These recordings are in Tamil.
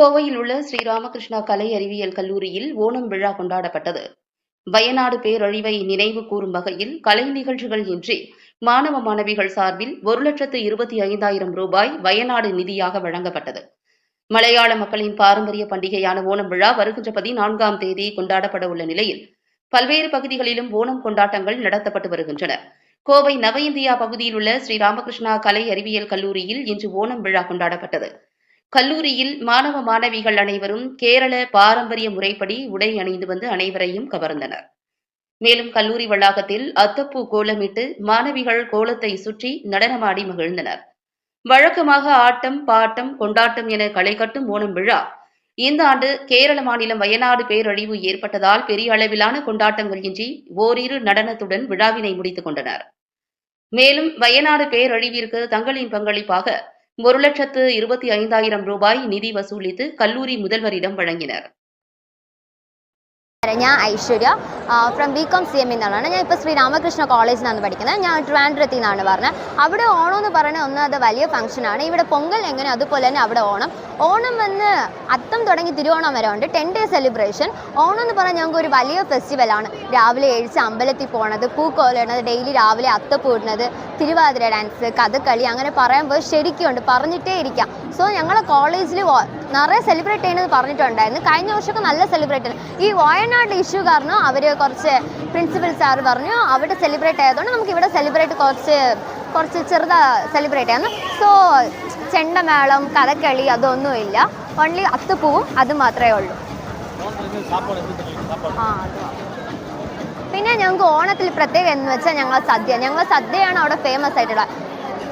கோவையில் உள்ள ஸ்ரீராமகிருஷ்ணா கலை அறிவியல் கல்லூரியில் ஓணம் விழா கொண்டாடப்பட்டது. வயநாடு பேரழிவை நினைவு கூறும் வகையில் கலை நிகழ்ச்சிகள் இன்றி மாணவ மாணவிகள் சார்பில் ஒரு லட்சத்து இருபத்தி ஐந்தாயிரம் ரூபாய் வயநாடு நிதியாக வழங்கப்பட்டது. மலையாள மக்களின் பாரம்பரிய பண்டிகையான ஓணம் விழா வருகின்ற பதினான்காம் தேதி கொண்டாடப்பட உள்ள நிலையில் பல்வேறு பகுதிகளிலும் ஓணம் கொண்டாட்டங்கள் நடத்தப்பட்டு வருகின்றன. கோவை நவ இந்தியா பகுதியில் உள்ள ஸ்ரீராமகிருஷ்ணா கலை அறிவியல் கல்லூரியில் இன்று ஓணம் விழா கொண்டாடப்பட்டது. கல்லூரியில் மாணவ மாணவிகள் அனைவரும் கேரள பாரம்பரிய முறைப்படி உடை அணிந்து வந்து அனைவரையும் கவர்ந்தனர். மேலும் கல்லூரி வளாகத்தில் அத்தப்பூ கோலமிட்டு மாணவிகள் கோலத்தை சுற்றி நடனமாடி மகிழ்ந்தனர். வழக்கமாக ஆட்டம் பாட்டம் கொண்டாட்டம் என களை கட்டும் ஓணம் விழா இந்த ஆண்டு கேரள மாநிலம் வயநாடு பேரழிவு ஏற்பட்டதால் பெரிய அளவிலான கொண்டாட்டங்கள் இன்றி ஓரிரு நடனத்துடன் விழாவினை முடித்துக் கொண்டனர். மேலும் வயநாடு பேரழிவிற்கு தங்களின் பங்களிப்பாக ஒரு லட்சத்து இருபத்தி ஐந்தாயிரம் ரூபாய் நிதி வசூலித்து கல்லூரி முதல்வரிடம் வழங்கினர். ഞാൻ Aishwarya from B com C M എന്നുള്ളതാണ് ഞാൻ ഇപ്പോൾ ശ്രീ രാമകൃഷ്ണ നിന്നാണ് പഠിക്കുന്നത്. ഞാൻ ട്രിവാൻഡ്രത്തിൽ നിന്നാണ് പറഞ്ഞത്. അവിടെ ഓണം എന്ന് പറയുന്നത് ഒന്ന് അത് വലിയ ഫംഗ്ഷനാണ് ഇവിടെ പൊങ്കൽ എങ്ങനെ അതുപോലെ തന്നെ അവിടെ ഓണം. ഓണം വന്ന് അത്തം തുടങ്ങി തിരുവോണം വരെ ഉണ്ട്. ടെൻ ഡേ സെലിബ്രേഷൻ ഓണം എന്ന് പറഞ്ഞാൽ ഞങ്ങൾക്ക് ഒരു വലിയ ഫെസ്റ്റിവലാണ് രാവിലെ എഴുച്ച് അമ്പലത്തിൽ പോണത് പൂക്കോലിടുന്നത് ഡെയിലി രാവിലെ അത്തപ്പൂടുന്നത് തിരുവാതിര ഡാൻസ് കഥകളി അങ്ങനെ പറയുമ്പോൾ ശരിക്കും ഉണ്ട്. പറഞ്ഞിട്ടേ ഇരിക്കാം. സോ ഞങ്ങളെ കോളേജിൽ നിറയെ സെലിബ്രേറ്റ് ചെയ്യുന്നത് പറഞ്ഞിട്ടുണ്ടായിരുന്നു. കഴിഞ്ഞ വർഷമൊക്കെ നല്ല സെലിബ്രേറ്റ് ഈ വയനാട് ഇഷ്യൂ കാരണം അവർ കുറച്ച് പ്രിൻസിപ്പൽ സാർ പറഞ്ഞു അവിടെ സെലിബ്രേറ്റ് ആയതുകൊണ്ട് നമുക്ക് ഇവിടെ സെലിബ്രേറ്റ് കുറച്ച് കുറച്ച് ചെറുതാ സെലിബ്രേറ്റ് ചെയ്യാമെന്ന് സോ ചെണ്ടമേളം കഥകളി അതൊന്നുമില്ല ഓൺലി അത്തുപൂവും അത് മാത്രമേ ഉള്ളൂ. പിന്നെ ഞങ്ങൾക്ക് ഓണത്തിൽ പ്രത്യേകം എന്ന് വെച്ചാൽ ഞങ്ങൾ സദ്യ. ഞങ്ങൾ സദ്യയാണ് അവിടെ ഫേമസ് ആയിട്ടുള്ളത്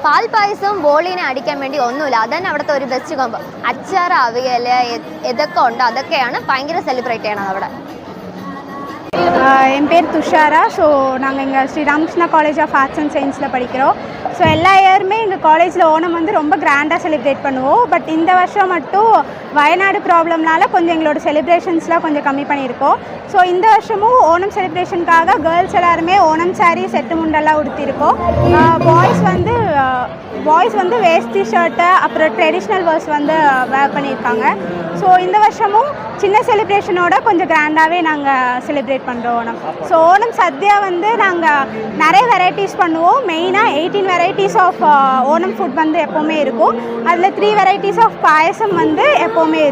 പാൽ പായസവും ബോളിനെ അടിക്കാൻ വേണ്ടി ഒന്നുമില്ല. അതന്നെ അവിടുത്തെ ഒരു ബെസ്റ്റ് കോമ്പോ അച്ചാർ അവിയൽ ഇതൊക്കെ ഉണ്ട്. അതൊക്കെയാണ് ഭയങ്കര സെലിബ്രേറ്റ് ചെയ്യണത് അവിടെ. என் பேர் துஷாரா. ஸோ நாங்கள் இங்கே Sri Ramakrishna college of arts and சயின்ஸில் படிக்கிறோம். ஸோ எல்லா இயருமே எங்கள் காலேஜில் ஓணம் வந்து ரொம்ப கிராண்டாக செலிப்ரேட் பண்ணுவோம். பட் இந்த வருஷம் மட்டும் வயநாடு ப்ராப்ளம்னால கொஞ்சம் எங்களோட செலிப்ரேஷன்ஸ்லாம் கொஞ்சம் கம்மி பண்ணியிருக்கோம். ஸோ இந்த வருஷமும் ஓணம் செலிப்ரேஷனுக்காக கேர்ள்ஸ் எல்லாருமே ஓணம் saree செட்டு முண்டெல்லாம் உடுத்திருக்கோம் பாய்ஸ் வந்து பாய்ஸ் வந்து வேஷ்டி ஷர்ட்டை அப்புறம் ட்ரெடிஷ்னல் வேர்ஸ் வந்து வேர் பண்ணியிருக்காங்க. ஸோ இந்த வருஷமும் சின்ன செலிப்ரேஷனோட கொஞ்சம் கிராண்டாகவே நாங்கள் செலிப்ரேட் பண்ணுறோம் ஓணம். ஸோ ஓணம் சத்யா வந்து நாங்கள் நிறைய வெரைட்டிஸ் பண்ணுவோம். மெயினாக eighteen varieties of Onam food வந்து எப்போவுமே இருக்கும். அதில் த்ரீ வெரைட்டிஸ் ஆஃப் பாயசம் வந்து எப்போவுமே இருக்கும்.